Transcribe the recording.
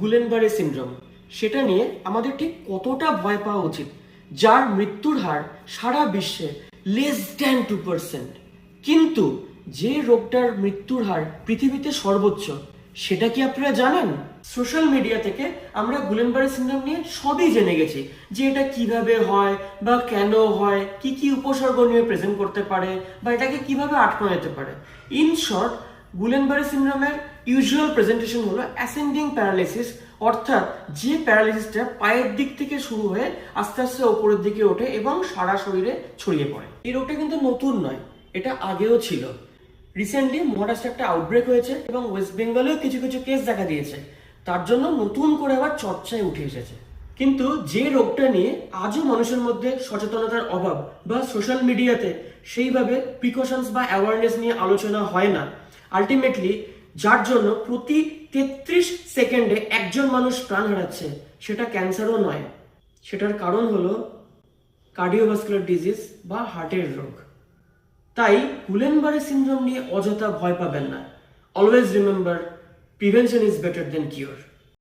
গুলেনবারে syndrome সেটা নিয়ে আমাদের ঠিক কতটা ভয় পাওয়া উচিত, যার মৃত্যুর হার সারা বিশ্বে লেস দ্যান টু পার্সেন্ট কিন্তু যে রোগটার মৃত্যুর হার পৃথিবীতে সর্বোচ্চ, সেটা কি আপনারা জানেন? সোশ্যাল মিডিয়া থেকে আমরা গুলেনবারে সিনড্রোম নিয়ে সবই জেনে গেছি, যে এটা কীভাবে হয় বা কেন হয়, কি কি উপসর্গ নিয়ে প্রেজেন্ট করতে পারে বা এটাকে কীভাবে আটকানো যেতে পারে। ইন শর্ট গুলেনবারে সিনড্রোমের ইউজুয়াল প্রেজেন্টেশন হলো অ্যাসেন্ডিং প্যারালাইসিস অর্থাৎ যে প্যারালাইসিসটা পায়ের দিক থেকে শুরু হয়ে আস্তে আস্তে ওপরের দিকে ওঠে এবং সারা শরীরে ছড়িয়ে পড়ে। এই রোগটা কিন্তু নতুন নয়, এটা আগেও ছিল। রিসেন্টলি মহারাষ্ট্রে একটা আউটব্রেক হয়েছে এবং ওয়েস্ট বেঙ্গলেও কিছু কিছু কেস দেখা দিয়েছে। তার জন্য নতুন করে আবার চর্চায় উঠে এসেছে। কিন্তু যে রোগটা নিয়ে আজও মানুষের মধ্যে সচেতনতার অভাব বা সোশ্যাল মিডিয়াতে সেইভাবে প্রিকশনস বা অ্যাওয়ারনেস নিয়ে আলোচনা হয় না। আলটিমেটলি যার জন্য প্রতি তেত্রিশ সেকেন্ডে একজন মানুষ প্রাণ হারাচ্ছে, সেটা ক্যান্সারও নয়। সেটার কারণ হলো কার্ডিওভাস্কুলার ডিজিজ বা হার্টের রোগ। তাই গুলেনবারে সিনড্রোম নিয়ে অযথা ভয় পাবেন না। Always remember, prevention is better than cure.